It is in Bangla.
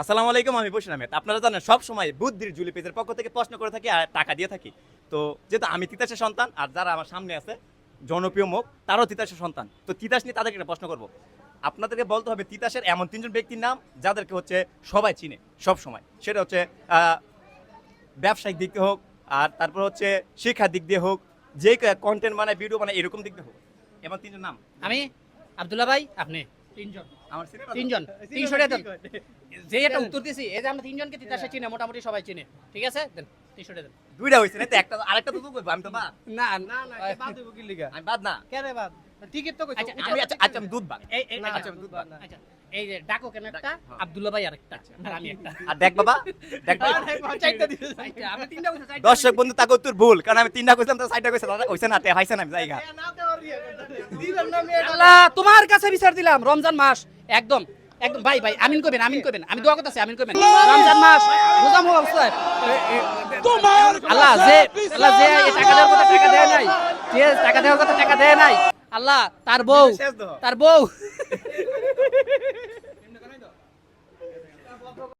আসসালামু আলাইকুম, আমি বসির আহমেদ। আপনারা জানেন, সব সময় বুদ্ধির জুলি পেজের পক্ষ থেকে প্রশ্ন করে থাকি আর টাকা দিয়ে থাকি। তো যেহেতু আমি তিতাসের সন্তান, আর যারা আমার সামনে আছে, জনপ্রিয় মুখ, তারাও তিতাসের সন্তান। তো তিতাস নিয়ে তাদেরকে একটা প্রশ্ন করব। আপনাদেরকে বলতে হবে, তিতাসের এমন তিনজন ব্যক্তির নাম যাদেরকে হচ্ছে সবাই চিনে, সব সময়। সেটা হচ্ছে ব্যবসায়িক দিক দিয়ে হোক, আর তারপর হচ্ছে শিক্ষার দিক দিয়ে হোক, যে কন্টেন্ট বানায় ভিডিও বানায়, এরকম দিক দিয়ে হোক। এমন তিনজন নাম। আমি আব্দুল্লাহ ভাই, আপনি? তিনজন। আমার তিনজন। তিনশো টাকা দেন। যে এটা উত্তর দিছি এই যে আমরা তিনজনকে তিতাসে চিনে মোটামুটি সবাই চিনে। ঠিক আছে? দেন তিনশো টাকা দেন। দুইটা হয়েছে না একটা আরেকটা তো আমি তো বাদ। না না না বাদ দেবো কি লিগা? আমি বাদ না। কেন বাদ? টিকিট তো কইছো আচ্ছা, আমি আচ্ছা আচ্ছা আমি দুধ বাদ। এই আচ্ছা, দুধ বাদ না। আচ্ছা, এই যে ডাকো কেন একটা? হ্যাঁ। আব্দুল্লাহ ভাই আরেকটা। আর আমি একটা। আর দেখ বাবা দেখ চারটা। আচ্ছা, আমরা তিনটা চারটা দর্শক বন্ধু তাকে তোর ভুল কারণ আমি তিনটা কইছিলাম তো সাইডটা কইছে দাদা কইছে না তে হাইছে না আমি জায়গা আল্লাহ তোমার কাছে বিচার দিলাম রমজান মাস। একদম একদম। ভাই ভাই আমিন করবেন আমিন করবেন আমি দোয়া করতেছি আমিন করবেন রমজান মাস রোজা মোহাম্মদ আল্লাহ যে আল্লাহ যে টাকা দেওয়ার কথা টাকা দেয় নাই যে টাকা দেওয়ার কথা টাকা দেয় নাই আল্লাহ তার বউ তার বউ।